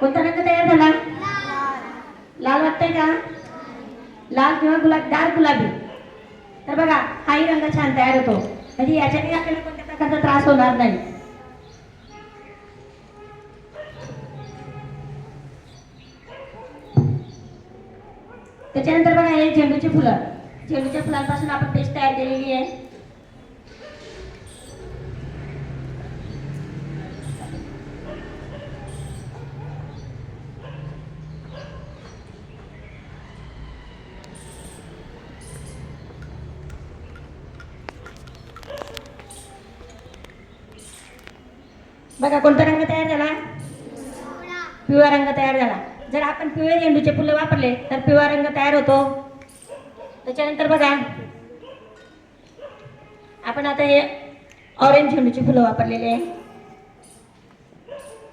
कोणता रंग तयार झाला? लाल. वाटतंय का? लाल किंवा गुलाब डार्क गुलाबी. तर बघा हाही रंग छान तयार होतो. म्हणजे याच्याने आपल्याला कोणत्या प्रकारचा त्रास होणार नाही. त्याच्यानंतर बघा हे झेंडूची फुलं. झेंडूच्या फुलांपासून आपण पेस्ट तयार केलेली आहे. बघा कोणता रंग तयार झाला? पिवळा रंग तयार झाला. जर आपण पिवळे झेंडूचे फुलं वापरले तर पिवळा रंग तयार होतो. त्याच्यानंतर बघा आपण आता हे ऑरेंज झेंडूची फुलं वापरलेली आहे.